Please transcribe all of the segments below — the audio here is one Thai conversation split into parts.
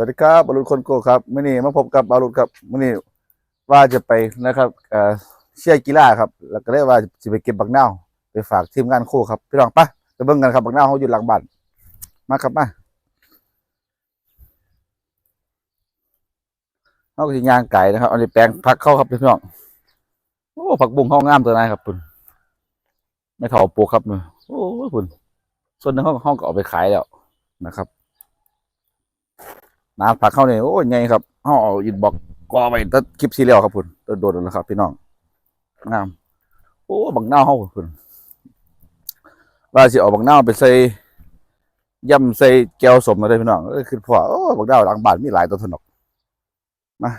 สวัสดีครับบอลลูนคนโกครับมื่อนี้มาพบกับบอลลูนครับมื่อนี้ว่าจะไปนะครับเอ่อเชียร์กีฬาครับแล้วก็ได้ว่าจะไปเก็บบักนาไปฝากทีมงานคู่ครับพี่น้องไปไปเบิ่งกันครับบักนาเขาอยู่หลังบ้านมาครับมาเขาก็สิย่างไก่นะครับอันนี้แปลงผักเข้าครับพี่น้องโอ้ผักบุ้งเข้างามตัวนั้นครับคุณไม่เท่าปลูกครับมือโอ้คุณส่วนหนึงเขาเขาก็เอาไปขายแล้วนะครับ น้ำผักเข้าเนี่ยโอ้ยไงครับเขาเอาอินบอกกอไปตัดคลิปซีเรียลครับคุณโดดแล้วครับ พี่น้องงามโอ้บักเน่าเขาคุณว่าสิเอาบักเน่าไปใส่ยำใส่แก้วสมมาเลยพี่น้องเอ้ยคือพอโอ้บักเน่าหลังบ้านมีหลายตัวถนกมา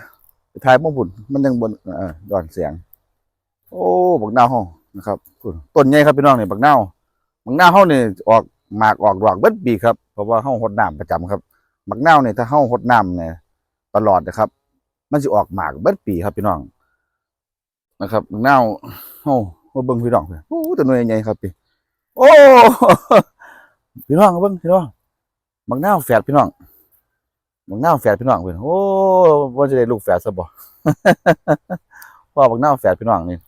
ไปถ่ายม่บุญมันยังบนเออดอนเสียง โอ้บักเน่าเขานะครับคุณต้นใหญ่ครับพี่น้องเนี่ยบักเน่าบักเน่าเขาเนี่ยออกหมากออกดอกเบิดปีครับเพราะว่าเขาหดน้ำประจำครับ มักนาเนี่ยถ้าเฮาหดน้ำเนี่ยตลอดนะครับ มันสิออกหมากเบิดปีครับพี่น้องนะครับมักนาเฮาเฮาเบิ่งพี่น้องเพิ่นโอ้ตัวน้อยใหญ่ครับพี่โอ้พี่น้องเบิ่งพี่น้องมักนาแฝดพี่น้องมักนาแฝดพี่น้องเพิ่นโอ้ว่าจะได้ลูกแฝดซะบ่พ่อมักนาแฝดพี่น้องนี่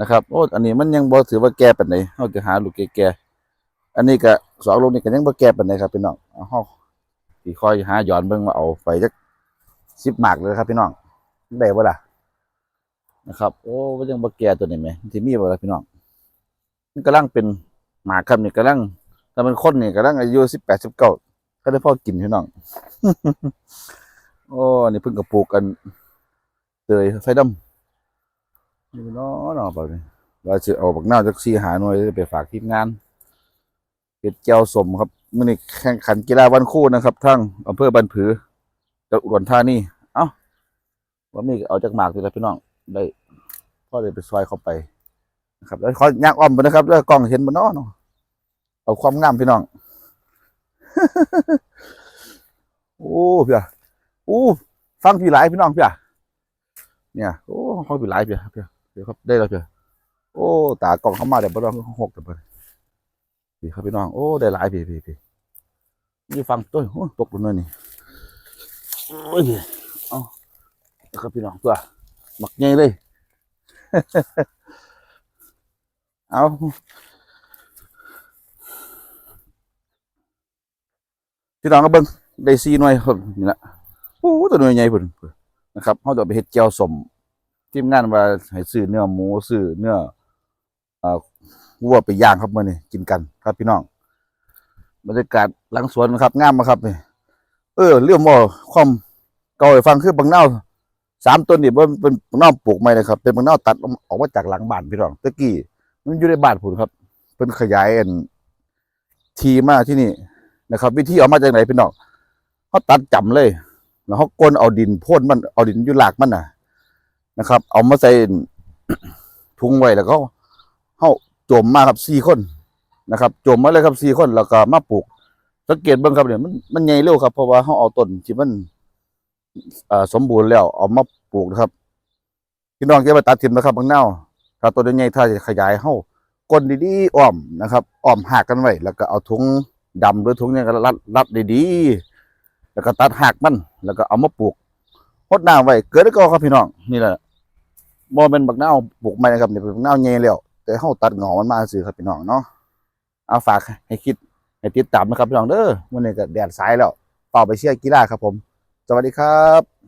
นะครับโอ้อันนี้มันยังบ่ถือว่าแก่ปานใดเฮาจะหาลูกแก่ๆอันนี้ก็สองลูกนี่ก็ยังบ่แก่ปานใดครับพี่น้องเอาเฮา ที่คอยหาย้อนเบิ่งว่าเอาไปจักสิบหมากเลยครับพี่น้องได้บ่ล่ะนะครับ โอ้ว่ายังบ่แกตัวนี้แหมมันสิมีบ่ล่ะพี่น้องมันกำลังเป็นหมากครับนี่กำลังถ้ามันคนนี่กำลังอายุ18 19ก็ได้พ่อกินพี่น้องโอ้นี่เพิ่งก็ปลูกกันเตยไฟดำนี่เนาะเนาะเปล่านี่ว่าสิเอาบักหน้าจัก4หาหน่วยไปฝากทีมงานเป็ดแก้วสมครับ มื่อนี้แข่งขันกีฬาวันคู่นะครับทั้งอำเภอบันผือจังหวัดอุดรธานีเอ้าว่ามีเอาจากหมากตัวพี่น้องได้พ่อเลยไปซอยเข้าไปนะครับแล้วขอยากอ้อมไปนะครับแล้วกล้องเห็นบนน้อเนเอาความงามพี่น้อง โอ้พี่อะโอ้ฟังพี่หลายพี่น้องพี่อะเนี่ยโอ้เขาพี่หลายพี่อะพี่เดี๋ยวครับได้แล้วพี่โอ้ตากล้องเข้ามาเดี๋ยวบ่ต้องหกเดี๋ยวบ่ พี่ครับพี่น้อง โอ้ ได้หลายพี่พี่พี่นี่ฟังตัวโอ้ตกลงเลยนี่โอ้ยเอาครับพี่น้องตัวหมักใหญ่เลย เอาพี่น้องก็เบิ้งได้ซีหน่วยครับนี่ละโอ้ตัวหน่วยใหญ่พุ่นนะครับเขาจะไปเฮ็ดแจ่วสมทีมงานว่าให้ซื้อเนื้อหมูซื้อเนื้ออ่อ วัวไปย่างครับมื่อนี้กินกันครับพี่น้องบรรยากาศหลังสวนครับงามมาครับนี่เออเรื่องว่าความเก่าฟังคือบางเน่าสามต้นนี่มันเป็นบางเน่าปลูกใหม่เลยครับ เป็นบางเน่าตัดออกมาจากหลังบ้านพี่น้องตะกี้มันอยู่ในบ้านผมครับ เป็นขยายอันทีมากที่นี่นะครับ วิธีเอามาจากไหนพี่น้องเขาตัดจำเลยแล้วเขาก้นเอาดินพ่นมันเอาดินอยู่หลากมันน่ะนะครับ เอามาใส่ทุงไว้แล้วก็ จมมาครับสี่คนนะครับจมมาเลยครับสี่คนแล้วก็มาปลูก สังเกตเบิ่งครับเนี่ยมันมันใหญ่เร็วครับเพราะว่าเขาเอาต้นที่มันสมบูรณ์แล้วเอามาปลูกนะครับพี่น้องแกไปตัดทิมนะครับบางเน่าถ้าต้นใหญ่ถ้าจะขยายเฮาก้นดีๆอ้อมนะครับอ้อมหักกันไว้แล้วก็เอาถุงดำหรือถุงเนี่ยก็รัดรัดดีๆแล้วก็ตัดหักมัน แล้วก็เอามาปลูกพดน้ำไว้เกิดได้ก็ครับพี่น้องนี่แหละบ่เป็นบักนาปลูกใหม่นะครับเนี่เป็นบักนาวใหญ่แล้ว แต่เขาตัดหงอมันมาสื่อครับพี่น้องเนาะเอาฝากให้คิดให้ติดตามนะครับพี่น้องเด้อวันนี้ก็แดดสายแล้วต่อไปเชียร์กีฬาครับผม สวัสดีครับ